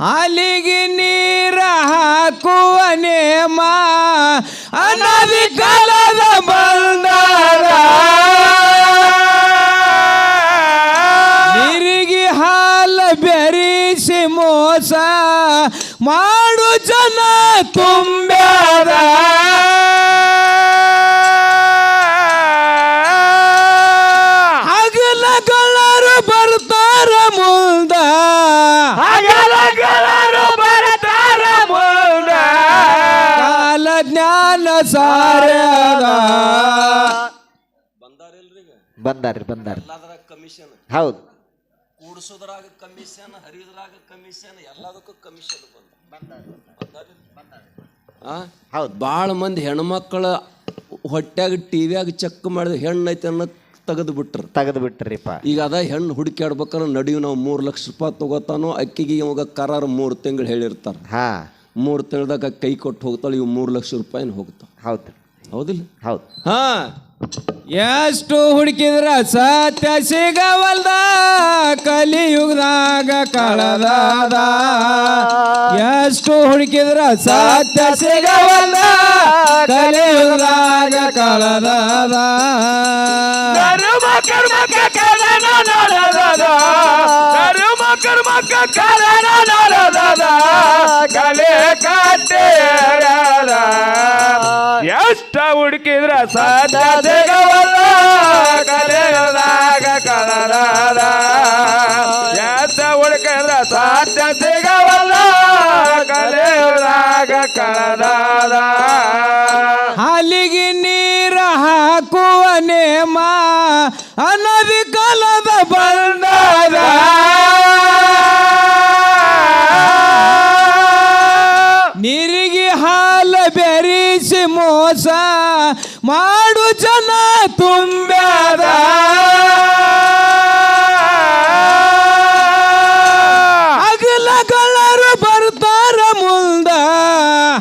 ಹಾಲಿಗೆ ನೀರ ಹಾಕುವ ನೇಮ ಅನದಿ ಕಾಲದ ಬಂದಾರ ನೀರಿಗೆ ಹಾಲ ಬೆರಿಸಿ ಮೋಸ ಮಾಡು ಜನ ತುಂಬ್ಯಾರ. ಬಂದಾರ್ರಿ ಬಂದಾರ್ರಿ. ಎಲ್ಲದರಾಗ ಕಮಿಷನ್ ಹೌದು. ಕೂಡ್ಸೋದ್ರಾಗ ಕಮಿಷನ್ ಹರಿಯೋದ್ರಾಗ ಕಮಿಷನ್ ಎಲ್ಲದಕ್ಕೂ ಕಮಿಷನ್ ಆ? ಹೌದು. ಭಾಳ ಮಂದಿ ಹೆಣ್ಮಕ್ಳ ಹೊಟ್ಯಾಗ ಟಿವಿಯಾಗ ಚೆಕ್ ಮಾಡಿದ ಹೆಣ್ಣು ಐತೆ ಅನ್ನೋ ತೆಗೆದು ಬಿಟ್ರು ತೆಗೆದು ಬಿಟ್ರಿಪ್ಪ ಈಗ ಅದ ಹೆಣ್ಣು ಹುಡುಕ್ಯಾಡ್ಬೇಕಾದ್ರೆ ನಡಿವು ನಾವು ಮೂರು ಲಕ್ಷ ರೂಪಾಯಿ ತಗೋತಾನೋ ಅಕ್ಕಿಗೆ ಇವಾಗ ಕರಾರು ಮೂರು ತಿಂಗಳು ಹೇಳಿರ್ತಾರೆ. ಹಾಂ. ಮೂರು ತಿಂಗಳದಾಗ ಕೈ ಕೊಟ್ಟು ಹೋಗ್ತಾಳೆ ಇವು ಮೂರು ಲಕ್ಷ ರೂಪಾಯಿನ ಹೋಗ್ತಾವ. ಹೌದು. ಹೌದಿಲ್ಲ? ಹೌದು. ಹಾ. ಎಷ್ಟು ಹುಡುಕಿದ್ರ ಸತ್ಯ ಸಿಗವಲ್ದ ಕಲಿಯುಗದಾಗ ಕಳದಾದ. ಎಷ್ಟು ಹುಡುಕಿದ್ರ ಸತ್ಯ ಸಿಗವಲ್ದ ಕಲಿಯುಗದಾಗ ಕಳದಾದ. ಕರ್ಮಕ್ಕ ಕಾರಣ ಕಲೆ ಕಾಟೇರದ ಎಷ್ಟ ಹುಡುಕಿದ್ರ ಸಾಧ್ಯ ಸಿಗವಲ್ಲ ಕಲೆಯದಾಗ ಕಲರದ ಎಷ್ಟ ಹುಡುಕಿದ್ರ ಸಾಧ್ಯ ಸಿಗವಲ್ಲ ಕಲೆಯದಾಗ ಕಳದಾದ ಹಾಲಿಗೆ ನೀರ ಹಾಕುವ ಮಾ ಅನದಿ ಕಾಲದ ಬಂದಾದ ಮೋಸ ಮಾಡು ಜನ ತುಂಬ್ಯಾದ. ಹಗಲಗಳರು ಬರ್ತಾರ ಮುಂದ.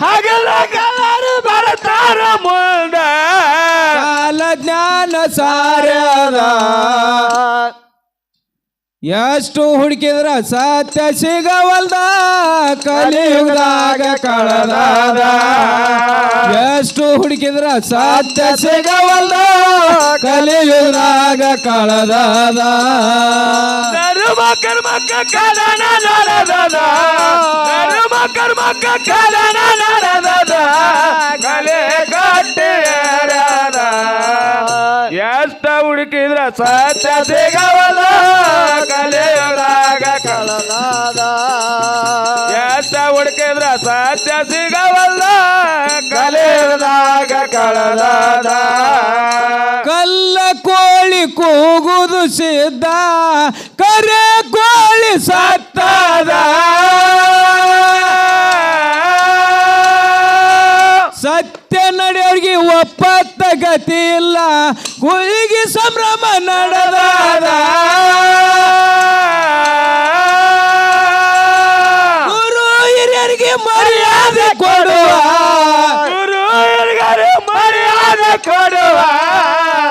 ಹಗಲ ಕಲರು ಬರ್ತಾರ ಮುಂದ. ಕಾಲ ಜ್ಞಾನ ಸಾರ್ಯದ. ಎಷ್ಟು ಹುಡುಕಿದ್ರ ಸತ್ಯ ಸಿಗವಲ್ದ, ಕಲಿಯುಗದಾಗ ಕಳದಾದ. ಎಷ್ಟು ಹುಡುಕಿದ್ರ ಸತ್ಯ ಸಿಗವಲ್ದ, ಕಲಿಯುಗದಾಗ ಕಳದಾದ. ಧರ್ಮ, ಕರ್ಮಕ್ಕ ಕಾರಣ ನಡದದ ಧರ್ಮ, ಕರ್ಮಕ್ಕ ಕಾರಣ ನಡದದ ಕಲೆ ಕಟ್ಟಿಯರದ ಎಷ್ಟ ಹುಡುಕಿದ್ರ ಸತ್ಯ ಸಿಗವಲ್ಲ ಕಳದಾದ ಎಷ್ಟ ಹುಡುಕಿದ್ರ ಸತ್ಯ ಸಿಗವಲ್ಲ ಕಲೆಯದಾಗ ಕಳನಾದ ಕಲ್ಲ ಕೋಳಿ ಕೂಗುದು ಸಿದ್ಧ. ಕರೆ ಕೋಳಿ ಸತ್ತದ. ಸತ್ಯ ನಡೆಯೋರ್ಗೆ ಒಪ್ಪತ್ತ ಗತಿ ಇಲ್ಲ. ಕುಳಿಗೆ ಸಂಭ್ರಮ ನಡೆದಾದ. ಕೊಡುವ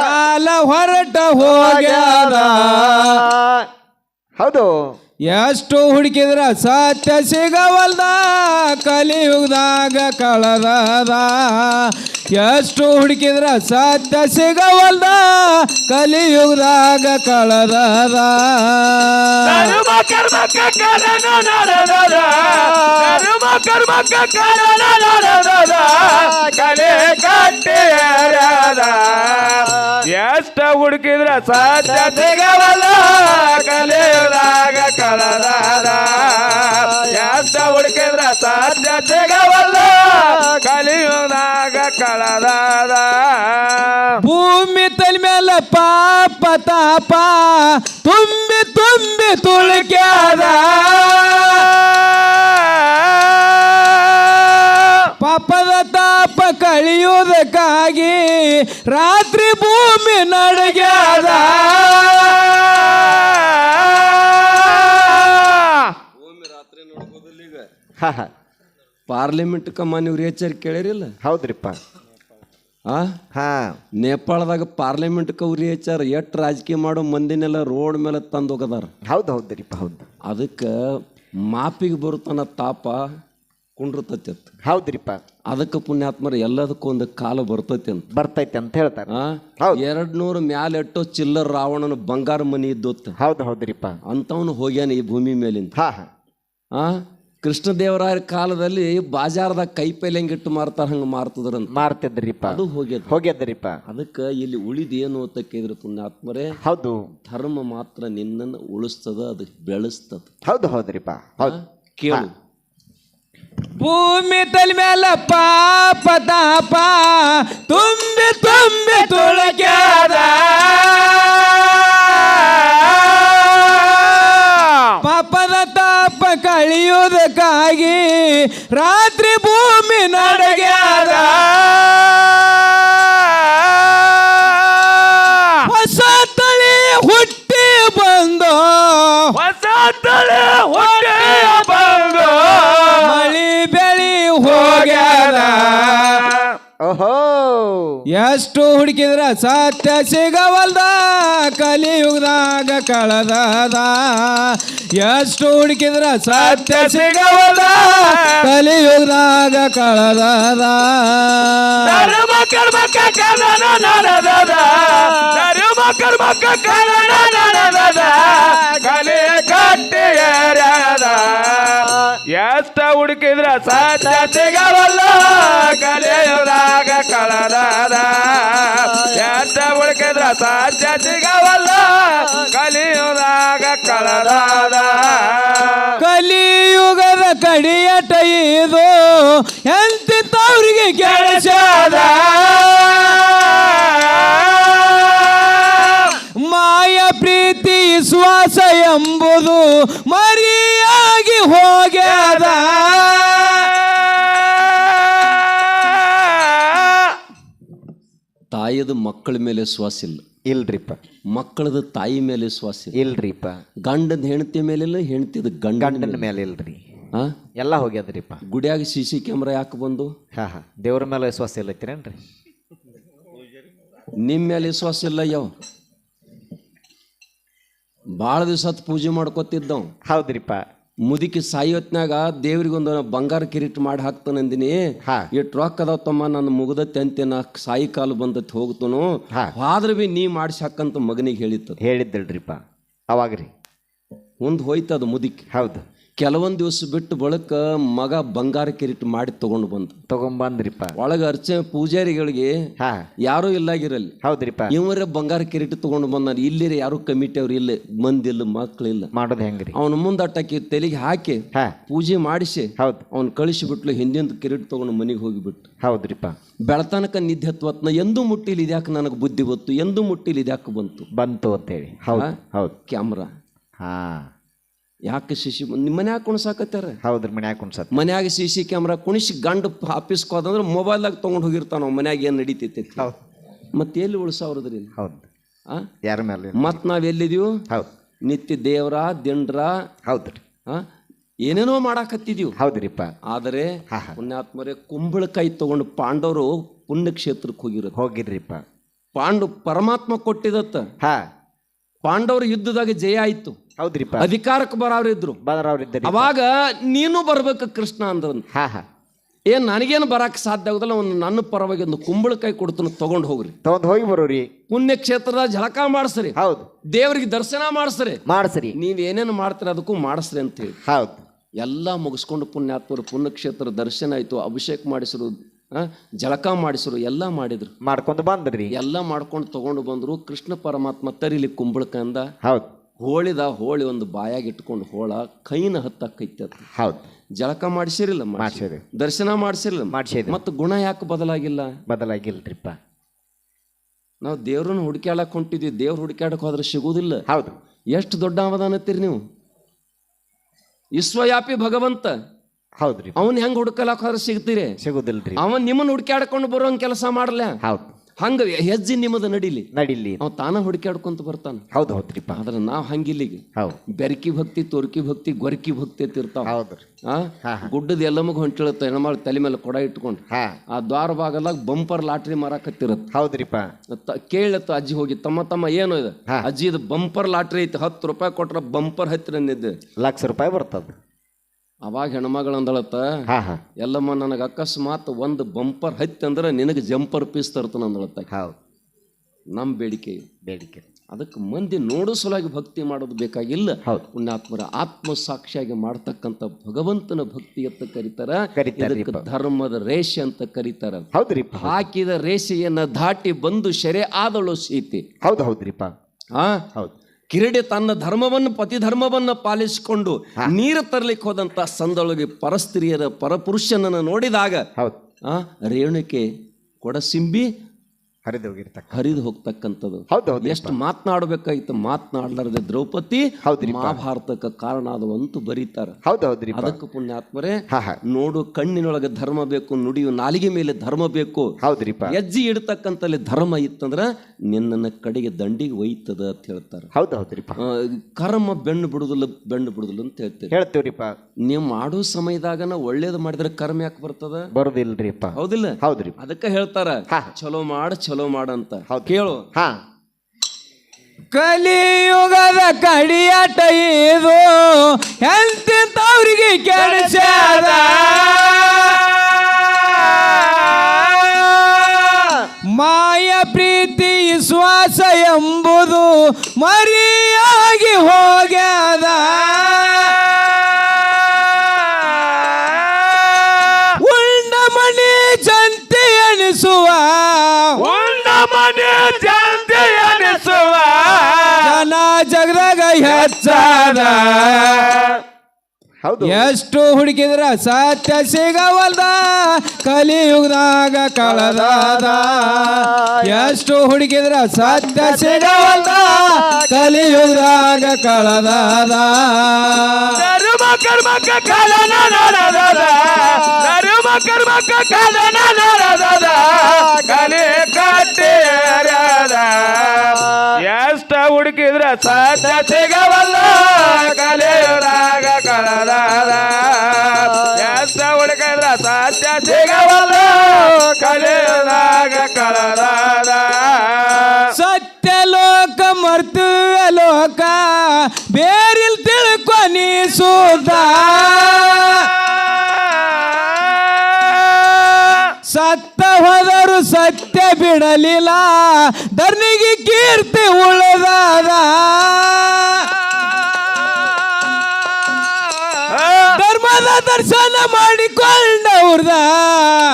ಕಾಲ ಹೊರಟ ಹೋಗ್ಯಾದ ಹೌದು. ಎಷ್ಟು ಹುಡುಕಿದ್ರ ಸತ್ಯ ಸಿಗವಲ್ದ ಕಲಿಯುಗದಾಗ ಕಳದಾದ ಎಷ್ಟು ಹುಡುಕಿದ್ರ ಸತ್ಯ ಸಿಗವಲ್ದ ಕಲಿಯುಗದಾಗ ಕಳದಾದ ಎಷ್ಟು ಹುಡುಕಿದ್ರ ಸತ್ಯ ಸಿಗವಲ್ಲ ಧರ್ಮ ಕಳದಾದ. ಭೂಮಿ ತಲೆ ಮೇಲೆ ಪಾಪ ತಾಪ ತುಂಬಿ ತುಂಬಿ ತುಳುಕ್ಯಾದ. ಪಾಪದ ತಾಪ ಕಳಿಯುವುದಕ್ಕಾಗಿ ರಾತ್ರಿ ಭೂಮಿ ನಡಗ್ಯಾದ. ಹಾ ಹಾ. ಪಾರ್ಲಿಮೆಂಟ್ ಕಮಾನ್ ಇವ್ರು ಎಚ್ಚರಿಕೆ ಕೇಳಿರಿಲ್ಲ? ಹೌದ್ರಿಪ್ಪ. ಆ? ಹಾ. ನೇಪಾಳದಾಗ ಪಾರ್ಲಿಮೆಂಟ್ ಕೌರಿ ಹೆಚ್ಚಾರ ಎಟ್ ರಾಜಕೀಯ ಮಾಡೋ ಮಂದಿನೆಲ್ಲ ರೋಡ್ ಮೇಲೆ ತಂದು ಹೋಗದಾರ. ಹೌದು ಹೌದ್ರಿಪ್ಪ ಹೌದು. ಅದಕ್ಕೆ ಮಾಪಿಗೆ ಬರುತ್ತಾನ ತಾಪ ಕುಂಡ್ರತೈತಿ ಅಂತ ಹೌದ್ರಿಪ್ಪ. ಅದಕ್ಕೆ ಪುಣ್ಯಾತ್ಮರ ಎಲ್ಲದಕ್ಕೂ ಒಂದು ಕಾಲ ಬರ್ತೈತಿ ಅಂತ ಬರ್ತೈತಿ ಅಂತ ಹೇಳ್ತಾರೆ. ಆ? ಹೌದು. ಎರಡ್ ನೂರು ಮ್ಯಾಲೆ ಎಟ್ಟೋ ಚಿಲ್ಲರ್ ರಾವಣನ ಬಂಗಾರ ಮನಿ ಇದ್ದೊತ್ತ. ಹೌದು ಹೌದ್ರಿಪ್ಪ. ಅಂತವನು ಹೋಗ್ಯಾನ ಈ ಭೂಮಿ ಮೇಲಿಂದ. ಹಾ ಹಾ. ಆ? ಕೃಷ್ಣದೇವರಾಯರ ಕಾಲದಲ್ಲಿ ಬಾಜಾರದಾಗ ಕೈ ಹೆಂಗಿಟ್ಟು ಮಾರ್ತಾರ ಹಂಗ ಮಾರ್ತದ್ರ ಮಾರ್ತಿದ್ರಿಪ್ಪ. ಅದು ಹೋಗ್ಯದ. ಹೋಗ್ಯದ್ರಿಪ್ಪ. ಅದಕ್ಕೆ ಇಲ್ಲಿ ಉಳಿದೇನು ಅಂತ ಕೇಳಿದ್ರೆ ಪುಣ್ಯಾತ್ಮರೇ? ಹೌದು. ಧರ್ಮ ಮಾತ್ರ ನಿನ್ನನ್ನು ಉಳಿಸ್ತದ ಅದು ಬೆಳೆಸ್ತದ. ಹೌದು ಹೌದ್ರಿಪ್ಪ. ಹೌದು. ಕೇಳು. ಭೂಮಿ ತಲೆ ಮೇಲೆ ಪಾಪ ತಾಪ ತುಂಬಿ ತುಂಬಿ ತುಳಕ್ಯಾದ ಕಳಿಯುವುದಕ್ಕಾಗಿ ರಾತ್ರಿ ಭೂಮಿ ನಡಗ್ಯಾದ ಎಷ್ಟು ಹುಡುಕಿದ್ರ ಸತ್ಯ ಸಿಗವಲ್ದ, ಕಲಿಯುಗದಾಗ ಕಳೆದದ. ಎಷ್ಟು ಹುಡುಕಿದ್ರ ಸತ್ಯ ಸಿಗವಲ್ದ, ಕಲಿಯುಗದಾಗ ಕಳೆದದ. ಎಷ್ಟ ಹುಡುಕಿದ್ರ ಸತ್ಯ ಸಿಗವಲ್ಲ ಕಲಿಯುಗದಾಗ ಕಳದಾದ ಎಂತ ಹುಡುಕಿದ್ರ ಸಾಧ್ಯ ಸಿಗವಲ್ಲ. ಕಲಿಯುಗದಾಗ ಕಳೆದದ ಕಲಿಯುಗದ ಕಡಿಯಟ ಇದು ಎಂತಿದ್ದವ್ರಿಗೆ ಕೆಲಸದ ಮಾಯ ಪ್ರೀತಿ ಶ್ವಾಸ ಎಂಬುದು ಮರಿಯಾಗಿ ತಾಯಿದ ಮಕ್ಕಳ ಮೇಲೆ ಶ್ವಾಸ ಇಲ್ಲ. ಇಲ್ರಿಪ್ಪ. ಮಕ್ಕಳದ ತಾಯಿ ಮೇಲೆ ಶ್ವಾಸ ಇಲ್ಲ. ಇಲ್ರಿಪ್ಪ. ಗಂಡದ ಹೆಂಡತಿ ಮೇಲಿಲ್ಲ ಹೆಂಡತಿದ ಗಂಡ ಗಂಡನ ಮೇಲೆ ಇಲ್ರಿ. ಆ? ಎಲ್ಲ ಹೋಗ್ಯದ್ರಿಪ್ಪ. ಗುಡಿಯಾಗ ಸಿ ಸಿ ಕ್ಯಾಮ್ರಾ ಯಾಕೆ ಬಂದು? ಹಾ ಹಾ. ದೇವ್ರ ಮೇಲೆ ವಿಶ್ವಾಸ ಇಲ್ಲತ್ತೀರೇನ್ರಿ ನಿಮ್ಮ ಮೇಲೆ ವಿಶ್ವಾಸ ಇಲ್ಲ ಯಾವ ಭಾಳ ದಿವಸ ಹೊತ್ತು ಪೂಜೆ ಮಾಡ್ಕೊತಿದ್ದವ್. ಹೌದ್ರಿಪ್ಪ. ಮುದುಕಿ ಸಾಯೋತ್ನಾಗ ದೇವ್ರಿಗೆ ಒಂದು ಬಂಗಾರ ಕಿರೀಟ ಮಾಡಿ ಹಾಕ್ತಾನಂದಿನಿ ಹಾ. ಇಟ್ಟು ರೊಕ್ಕ ಅದಾವ ತಮ್ಮ ನನ್ನ ಮುಗ್ದತ್ತೆ ಅಂತ ನಾ ಸಾಯಿ ಕಾಲು ಬಂದತ್ ಹೋಗ್ತನು. ಆದ್ರೂ ಬಿ ನೀ ಮಾಡಿಸಿ ಹಾಕಂತ ಮಗನಿಗೆ ಹೇಳಿತ್ತು. ಹೇಳಿದ್ದಳ್ರಿಪ್ಪ ಅವಾಗ್ರಿ. ಮುಂದೆ ಅದು ಮುದುಕಿ. ಹೌದು. ಕೆಲವೊಂದು ದಿವಸ ಬಿಟ್ಟು ಬಳಕ ಮಗ ಬಂಗಾರ ಕಿರೀಟ ಮಾಡಿ ತಗೊಂಡು ಬಂದು. ತಗೊಂಬಂದ್ರಿಪ್ಪ ಒಳಗೆ ಅರ್ಚನೆ ಪೂಜಾರಿಗಳಿಗೆ ಹಾ. ಯಾರೂ ಇಲ್ಲಾಗಿರಲಿ ಹೌದ್ರಿಪ್ಪ. ಇವರ ಬಂಗಾರ ಕಿರೀಟ ತಗೊಂಡು ಬಂದಾನ ಇಲ್ಲಿ ಯಾರು ಕಮಿಟಿ ಅವ್ರು ಇಲ್ಲ. ಮಂದಿಲ್ಲ ಮಕ್ಳಿಲ್ಲ ಮಾಡೋದು ಹೆಂಗ್ರಿ? ಅವನ ಮುಂದಟ್ಟಕ್ಕೆ ತೆಲಿಗೆ ಹಾಕಿ ಹಾ. ಪೂಜೆ ಮಾಡಿಸಿ ಹೌದು. ಅವ್ನು ಕಳಿಸಿಬಿಟ್ಲು ಹಿಂದಿನ ಕಿರೀಟ ತಗೊಂಡು ಮನೆಗೆ ಹೋಗಿಬಿಟ್ಟು ಹೌದ್ರಿಪ್ಪ. ಬೆಳತನಕ ನಿದ್ದೆ ಹತ್ವತ್ನ ಎಂದೂ ಮುಟ್ಟಿಲಿ ಇದ್ಯಾಕೆ ನನಗೆ ಬುದ್ಧಿ ಬಂತು ಎಂದು ಮುಟ್ಟಿಲಿ ಇದ್ಯಾಕೆ ಬಂತು. ಬಂತು ಅಂತೇಳಿ. ಹೌದು ಹೌದು. ಕ್ಯಾಮ್ರಾ. ಹಾ. ಯಾಕೆ ಶಿಶಿ ನಿಮ್ಮ ಮನ್ಯಾಗ ಕುಣಸಾಕತ್ತಾರ ಹೌದ್ರಿ ಮನ್ಯಾಗ ಕುಣ್ಸತ್ ಮನ್ಯಾಗ ಸಿ ಸಿ ಕ್ಯಾಮ್ರಾ ಕುಣಿಸಿ ಗಂಡು ಆಫೀಸ್ಗೆ ಹೋದಂದ್ರೆ ಮೊಬೈಲ್ದಾಗ ತೊಗೊಂಡು ಹೋಗಿರ್ತಾವ ನಾವು ಮನ್ಯಾಗ ಏನು ನಡೀತೈತಿ ಹೌದು. ಮತ್ತೆ ಎಲ್ಲಿ ಉಳಿಸವ್ರದ್ರಿ ಹೌದು. ಆ? ಯಾರ ಮೇಲೆ ಮತ್ತೆ ನಾವು ಎಲ್ಲಿದೀವು? ಹೌದು. ನಿತ್ಯ ದೇವ್ರ ದಿಂಡ್ರ ಹೌದ್ರಿ ಆ? ಏನೇನೋ ಮಾಡಾಕತ್ತಿದೀವಿ. ಹೌದ್ರಿಪ್ಪ. ಆದರೆ. ಪುಣ್ಯಾತ್ಮರೇ ಕುಂಬಳಕಾಯಿ ತಗೊಂಡು ಪಾಂಡವರು ಪುಣ್ಯಕ್ಷೇತ್ರಕ್ಕೆ ಹೋಗಿರೋದು. ಹೋಗಿರ್ರಿಪ್ಪ ಪಾಂಡು ಪರಮಾತ್ಮ ಕೊಟ್ಟಿದತ್ತ. ಹಾ. ಪಾಂಡವರು ಯುದ್ಧದಾಗ ಜಯ ಆಯ್ತು. ಹೌದ್ರಿ ಅಧಿಕಾರಕ್ಕೆ ಬರೋರಿದ್ರು ಇದ್ದರು ಅವಾಗ ನೀನು ಬರ್ಬೇಕು ಕೃಷ್ಣ ಅಂದ್ರಂತ ಹಾ ಹಾ. ಏನ್ ನನಗೇನು ಬರಕ್ಕೆ ಸಾಧ್ಯ ಆಗುದಿಲ್ಲ ಒಂದು ನನ್ನ ಪರವಾಗಿ ಒಂದು ಕುಂಬಳಕಾಯಿ ಕೊಡ್ತಾನ ತಗೊಂಡು ಹೋಗ್ರಿ. ತಗೊಂಡ್ ಹೋಗಿ ಬರೋರಿ. ಪುಣ್ಯಕ್ಷೇತ್ರದ ಜಲಕ ಮಾಡಿಸ್ರಿ. ಹೌದು. ದೇವರಿಗೆ ದರ್ಶನ ಮಾಡಿಸ್ರಿ. ಮಾಡಿಸ್ರಿ. ನೀವ್ ಏನೇನು ಮಾಡ್ತೀರ ಅದಕ್ಕೂ ಮಾಡಿಸ್ರಿ ಅಂತ ಹೇಳಿ. ಹೌದು. ಎಲ್ಲ ಮುಗಿಸ್ಕೊಂಡು ಪುಣ್ಯಾತ್ಮರು ಪುಣ್ಯಕ್ಷೇತ್ರ ದರ್ಶನ ಆಯ್ತು ಅಭಿಷೇಕ ಮಾಡಿಸಿರು ಜಳಕ ಮಾಡಿಸಿರು ಎಲ್ಲ ಮಾಡಿದ್ರು. ಮಾಡ್ಕೊಂಡು ಬಂದ್ರಿ. ಎಲ್ಲ ಮಾಡ್ಕೊಂಡು ತಗೊಂಡು ಬಂದ್ರು. ಕೃಷ್ಣ ಪರಮಾತ್ಮ ತರಿಲಿ ಕುಂಬಳಕಂದ ಹೌದು. ಹೋಳಿದ ಹೋಳಿ ಒಂದು ಬಾಯಾಗಿ ಇಟ್ಕೊಂಡು ಹೋಳ ಕೈನ ಹತ್ತಕ್ಕೈತೆ ಹೌದು. ಜಳಕ ಮಾಡಿಸಿರಿಲ್ಲ ಮಾಡಿಸಿರಿ. ದರ್ಶನ ಮಾಡಿಸಿರಿಲ್ಲ ಮಾಡಿಸಿರಿ ಮತ್ತು ಗುಣ ಯಾಕೆ ಬದಲಾಗಿಲ್ಲ? ಬದಲಾಗಿಲ್ರಿಪ್ಪ. ನಾವು ದೇವ್ರನ್ನ ಹುಡುಕ್ಯಾಡಕ್ ಹೊಂಟಿದ್ವಿ. ದೇವ್ರ ಹುಡುಕ್ಯಾಡಕ್ ಹೋದ್ರೆ ಸಿಗುವುದಿಲ್ಲ ಹೌದು. ಎಷ್ಟು ದೊಡ್ಡ ಅವಧಾನತ್ತೀರಿ ನೀವು? ವಿಶ್ವವ್ಯಾಪಿ ಭಗವಂತ. ಹೌದ್ರಿ. ಅವನ್ ಹೆಂಗ್ ಹುಡುಕಲಾಕ ಹೋದ್ರೆ ಸಿಗ್ತೀರಿ? ಸಿಗುದಿಲ್ರಿ. ಅವನ್ ನಿಮ್ಮನ್ನ ಹುಡುಕ್ಯಾಡ್ಕೊಂಡು ಬರೋಂಗ್ ಕೆಲಸ ಮಾಡ್ಲ? ಹೌದು. ಹಂಗ ಹೆಜ್ಜೆ ನಿಮ್ಮದ ನಡಿಲಿ. ನಡಿಲಿ. ಅವ್ ತಾನ ಹುಡುಕ್ಯಾಡ್ಕೊಂತ ಬರ್ತಾನ. ಹೌದು ಹೌದ್ರಿಪ್ಪ ಆದ್ರೆ ನಾವ್ ಹಂಗಿಲ್ಲಿಗೆ. ಹೌದು. ಬೆರಕಿ ಭಕ್ತಿ ತೋರ್ಕಿ ಭಕ್ತಿ ಗೊರಕಿ ಭಕ್ತಿ ಅಂತ ಇರ್ತಾವ. ಹೌದ್ರಿ. ಆ? ಗುಡ್ಡದ ಎಲ್ಲಮಗ ಹೊಂಟಿಳತ್ತ ಹೆಣ್ಮಾಳ ತಲೆ ಮೇಲೆ ಕೊಡ ಇಟ್ಕೊಂಡು. ಹಾ. ಆ ದ್ವಾರ ಭಾಗದಾಗ ಬಂಪರ್ ಲಾಟ್ರಿ ಮಾರಾಕತ್ತಿರತ್ತ. ಹೌದ್ರಿಪ್ಪ ಕೇಳತ್ತ ಅಜ್ಜಿ ಹೋಗಿ. ತಮ್ಮ ತಮ್ಮ ಏನು ಇದು. ಅಜ್ಜಿ ಇದು ಬಂಪರ್ ಲಾಟ್ರಿ ಐತಿ. ಹತ್ತು ರೂಪಾಯಿ ಕೊಟ್ರ ಬಂಪರ್ ಹತ್ತಿರ ನಿದ್ದೆ ಲಕ್ಷ ರೂಪಾಯಿ ಬರ್ತದ. ಅವಾಗ ಹೆಣ್ಮಗಳು ಅಂದಳತ್ತ ಹಾ ಹಾ. ಎಲ್ಲಮ್ಮ ನನಗೆ ಅಕಸ್ಮಾತ್ ಒಂದು ಬಂಪರ್ ಹತ್ತಿ ಅಂದ್ರೆ ನಿನಗೆ ಜಂಪರ್ ಪೀಸ್ ತರ್ತನ ಅಂದಳತ್ತ ಹೌದು. ನಮ್ಮ ಬೇಡಿಕೆ ಬೇಡಿಕೆ. ಅದಕ್ಕೆ ಮಂದಿ ನೋಡೋ ಸಲುವಾಗಿ ಭಕ್ತಿ ಮಾಡೋದು ಬೇಕಾಗಿಲ್ಲ. ಹೌದು. ಪುಣ್ಯಾತ್ಮರ ಆತ್ಮ ಸಾಕ್ಷಿಯಾಗಿ ಮಾಡ್ತಕ್ಕಂಥ ಭಗವಂತನ ಭಕ್ತಿ ಅಂತ ಕರೀತಾರ. ಕರೀತಾರ್ರಿ ಇದಕ್ಕೆ ಧರ್ಮದ ರೇಷೆ ಅಂತ ಕರೀತಾರ. ಹೌದ್ರಿಪ್ಪ. ಹಾಕಿದ ರೇಷೆಯನ್ನ ದಾಟಿ ಬಂದು ಶೆರೆ ಆದಳು ಸೀತೆ. ಹೌದು ಹೌದ್ರಿಪ್ಪ. ಆ? ಹೌದು. ಕಿರೀಡಿ ತನ್ನ ಧರ್ಮವನ್ನು ಪತಿ ಧರ್ಮವನ್ನ ಪಾಲಿಸಿಕೊಂಡು ನೀರು ತರಲಿಕ್ಕೆ ಹೋದಂತ ಸಂದೊಳಗೆ ಪರಸ್ತ್ರೀಯರ ಪರಪುರುಷನನ್ನು ನೋಡಿದಾಗ ರೇಣುಕೆ ಕೊಡಸಿಂಬಿ ಹರಿದು ಹೋಗಿರ್ತಕ್ಕ ಹರಿದು ಹೋಗ್ತಕ್ಕಂಥದ್ದು. ಹೌದು ಎಷ್ಟು ಮಾತನಾಡ್ಬೇಕಾಯ್ತು ಮಾತನಾಡಲಾರದೆ ದ್ರೌಪದಿ ಮಹಾಭಾರತಕ್ಕೆ ಕಾರಣ ಆದವಂತೂ ಬರೀತಾರ. ಹೌದು ಹೌದ್ರಿಪ್ಪ. ಅದಕ್ಕೆ ಪುಣ್ಯಾತ್ಮರೇ ನೋಡು ಕಣ್ಣಿನೊಳಗೆ ಧರ್ಮ ಬೇಕು ನುಡಿಯು ನಾಲಿಗೆ ಮೇಲೆ ಧರ್ಮ ಬೇಕು. ಹೌದ್ರಿಪ್ಪ. ಹೆಜ್ಜೆ ಇಡ್ತಕ್ಕಂತಲ್ಲಿ ಧರ್ಮ ಇತ್ತಂದ್ರ ನಿನ್ನನ ಕಡೆಗೆ ದಂಡಿಗೆ ಒಯ್ತದ ಅಂತ ಹೇಳ್ತಾರೆ. ಕರ್ಮ ಬೆಣ್ಣು ಬಿಡುದಿಲ್ಲ ಬೆಣ್ಣು ಬಿಡುದಿಲ್ಲ ಅಂತ ಹೇಳ್ತೇವೆ. ಹೇಳ್ತೀವ್ರಿಪ್ಪ. ನೀವು ಮಾಡೋ ಸಮಯದಾಗನ ಒಳ್ಳೇದು ಮಾಡಿದ್ರೆ ಕರ್ಮ ಯಾಕೆ ಬರ್ತದ? ಬರೋದಿಲ್ರಿಪ್ಪ. ಹೌದಿಲ್ಲ? ಹೌದ್ರಿ ಅದಕ್ಕೆ ಹೇಳ್ತಾರ ಚಲೋ ಮಾಡ ಚಲೋ ಮಾಡಂತ ಕೇಳು. ಹ. ಕಲಿಯುಗದ ಕಡಿಯಾಟ ಇದು. ಎಂತಿಂತವ್ರಿಗೆ ಕೆಡಿಸ್ಯಾದ ಮಾಯ ಪ್ರೀತಿ ವಿಶ್ವಾಸ ಎಂಬುದು ಮರಿಯಾಗಿ ಜಗದಾಗ ಹೆಚ್ಚಾದ. ಹೌದು. ಎಷ್ಟು ಹುಡುಕಿದ್ರ ಸತ್ಯ ಸಿಗವಲ್ದ. ಕಲಿಯುಗದಾಗ ಕಳದಾದ. ಎಷ್ಟು ಹುಡುಕಿದ್ರ ಸತ್ಯ ಸಿಗವಲ್ದ. ಕಲಿಯುಗದಾಗ ಕಳದಾದ. ಧರ್ಮ ಕರ್ಮಕ ಕಾಲನ ನಡೆದದ ಧರ್ಮ ಕರ್ಮಕ ಕಾಲನ ನಡೆದದ ಕಲಿ ಕಟ್ಟಿಯರದ. ಎಷ್ಟ ಹುಡುಕಿದ್ರ ಸತ್ಯ ಸಿಗವಲ್ಲ. ಕಲಿಯುರಾಗ ಕಲದಾದ ಎಷ್ಟ ಹುಡುಕಿದ್ರ ಸತ್ಯ ಸಿಗವಲ್ಲ. ಕಲಿಯುರಾಗ ಕಲದಾದ ಸತ್ಯ ಲೋಕ ಮರ್ತು ಲೋಕ, ಬೇರಿಲ್ ತಿಳ್ಕೊನಿ ಸೂತ ಸತ್ತ ಸತ್ಯ ಬಿಡಲಿಲ್ಲ. ಧರ್ನಿಗೆ ಕೀರ್ತಿ ಉಳದಾದ ಧರ್ಮದ ದರ್ಶನ ಮಾಡಿಕೊಂಡವ್ರದ.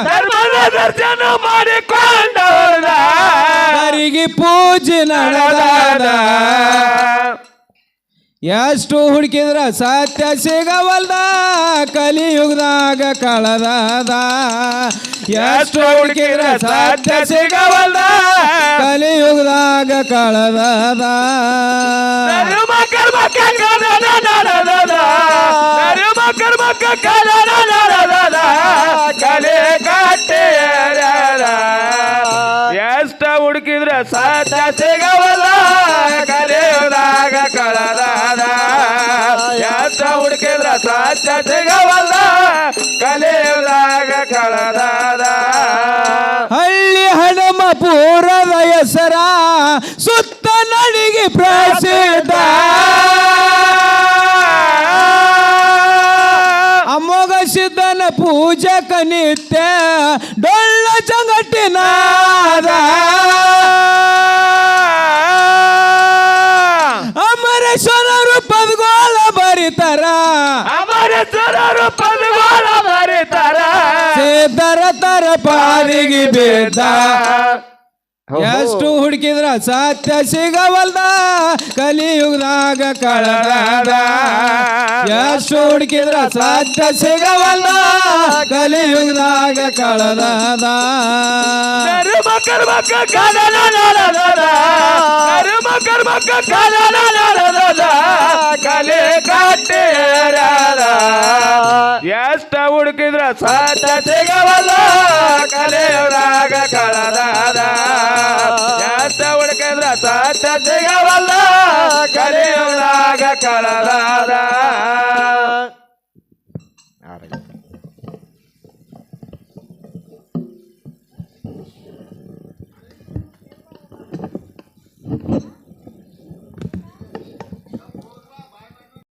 ಧರ್ಮದ ದರ್ಶನ ಮಾಡಿಕೊಂಡವ್ರದ. ಅವರಿಗೆ ಪೂಜೆ ನಡೆದಾದ. ಎಷ್ಟು ಹುಡುಕಿದ್ರ ಸತ್ಯ ಸಿಗವಲ್ದ ಕಲಿಯುಗದಾಗ ಕಳದಾದ. ಎಷ್ಟು ಹುಡುಕಿದ್ರ ಸತ್ಯ ಸಿಗವಲ್ದ ಕಲಿಯುಗದಾಗ ಕಳದಾದ ಎಷ್ಟ ಹುಡುಕಿದ್ರೆ ಸತ್ಯ ಸಿಗವಲ್ಲ ಕಲಿಯುಗದಾಗ ಕಳದಾದ ಎಷ್ಟ ಹುಡುಕಿದ್ರೆ ಸತ್ಯ ಸಿಗವಲ್ಲ ಕಲಿಯುಗದಾಗ ಕಳದಾದ ಪೂರದ ಹೆಸರ ಸುತ್ತ ನಡಿಗೆ ಪ್ರಸಿದ್ಧ ಅಮೋಘ ಸಿದ್ಧನ ಪೂಜಕ ನಿತ್ಯ ಡೊಳ್ಳ ಜಂಗಟ್ಟಿನಾದ ಅಮರೇಶ್ವರರು ಪದ್ಗೋಳ ಬರಿತಾರ. ಅಮರೇಶ್ವರರು ಪದವಾಳ ಬರೀತಾರ. ಸಿದ್ಧರ ತರ ಪಾರಿಗೆ ಬೇದ ಎಷ್ಟು ಹುಡುಕಿದ್ರ ಸತ್ಯ ಸಿಗವಲ್ದ ಕಲಿಯುಗದಾಗ ಕಳದಾದ ಎಷ್ಟು ಹುಡುಕಿದ್ರ ಸತ್ಯ ಸಿಗವಲ್ದ ಕಲಿಯುಗದಾಗ ಕಳದಾದ ಕಲೆ ಕಟ್ಟೆಯರದ ಎಷ್ಟ ಹುಡುಕಿದ್ರ ಸತ್ಯ ಸಿಗವಲ್ಲ ಕಲಿಯುಗದಾಗ ಕಳದಾದ ಸಿಗವಲ್ಲ ಕಲಿಯುಳಾಗ ಕಳಲಾದ.